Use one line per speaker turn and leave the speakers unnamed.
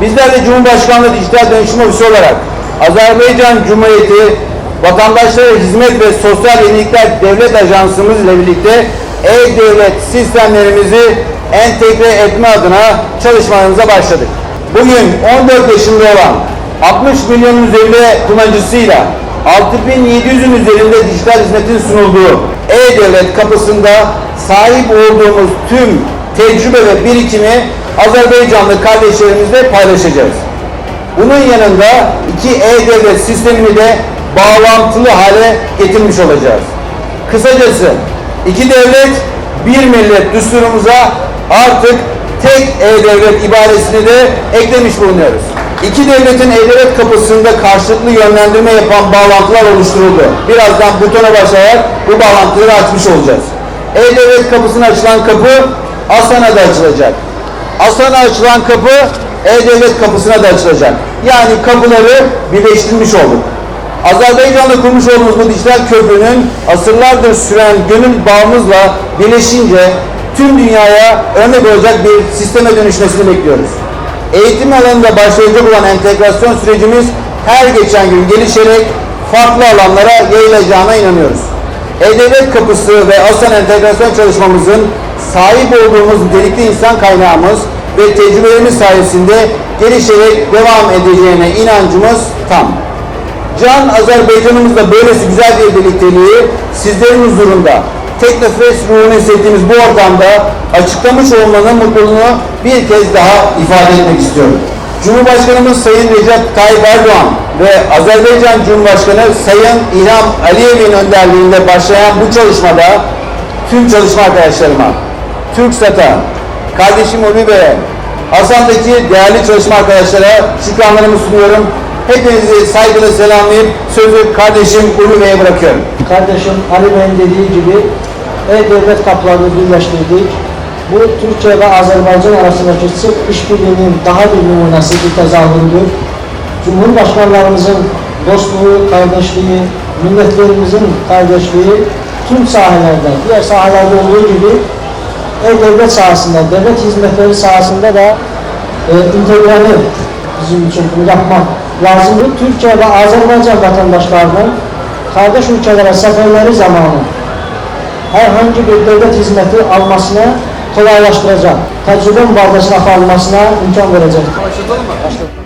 Bizler de Cumhurbaşkanlığı Dijital Dönüşüm Ofisi olarak Azerbaycan Cumhuriyeti Vatandaşlara Hizmet ve Sosyal Yenilikler Devlet Ajansımız ile birlikte e-devlet sistemlerimizi entegre etme adına çalışmalarımıza başladık. Bugün 14 yaşında olan 60 milyonun üzerinde kullanıcısıyla 6700'ün üzerinde dijital hizmetin sunulduğu e-devlet kapısında sahip olduğumuz tüm tecrübe ve birikimi Azerbaycanlı kardeşlerimizle paylaşacağız. Bunun yanında iki e-devlet sistemini de bağlantılı hale getirmiş olacağız. Kısacası iki devlet bir millet düsturumuza artık tek e-devlet ibaresini de eklemiş bulunuyoruz. İki devletin e-devlet kapısında karşılıklı yönlendirme yapan bağlantılar oluşturuldu. Birazdan butona basarak bu bağlantıları açmış olacağız. E-devlet kapısına açılan kapı Asana'da açılacak. Aslan'a açılan kapı E-Devlet kapısına da açılacak. Yani kapıları birleştirmiş olduk. Azerbaycan'da kurmuş olduğumuz bu dijital köprünün asırlardır süren gönül bağımızla birleşince tüm dünyaya örnek olacak bir sisteme dönüşmesini bekliyoruz. Eğitim alanında başlayacak olan entegrasyon sürecimiz her geçen gün gelişerek farklı alanlara yayılacağına inanıyoruz. E-Devlet Kapısı ve Aslan Entegrasyon çalışmamızın sahip olduğumuz nitelikli insan kaynağımız ve tecrübelerimiz sayesinde gelişerek devam edeceğine inancımız tam. Can Azerbaycan'ımızla böylesi güzel bir birlikteliği sizlerin huzurunda Teknofest ruhunu hissettiğimiz bu ortamda açıklamış olmanın mutluluğunu bir kez daha ifade etmek istiyorum. Cumhurbaşkanımız Sayın Recep Tayyip Erdoğan ve Azerbaycan Cumhurbaşkanı Sayın İlham Aliyev'in önderliğinde başlayan bu çalışmada tüm çalışma arkadaşlarıma, TürkSat'a, kardeşim Ulvi Bey'e, Hasan'daki değerli çalışma arkadaşlara şükranlarımı sunuyorum. Hepinizi saygıyla selamlayıp sözü kardeşim Ulvi Bey'e bırakıyorum.
Kardeşim Ali Bey'in dediği gibi e-devlet kapılarını birleştirdik. Bu Türkiye ve Azerbaycan arasındaki sırf işbirliğinin daha bir numunesi bir tezahürüdür. Cumhurbaşkanlarımızın dostluğu, kardeşliği, milletlerimizin kardeşliği tüm sahilerde, diğer sahelerde olduğu gibi e-devlet sahasında, devlet hizmetleri sahasında da e, integrali bizim için yapmak lazımdır. Türkiye ve Azerbaycan vatandaşlarının kardeş ülkelere seferleri zamanı herhangi bir devlet hizmeti almasına kolaylaştıracak, tecrübe mübadilesine almasına imkan verecek. Başlatalım mı? Başlatalım.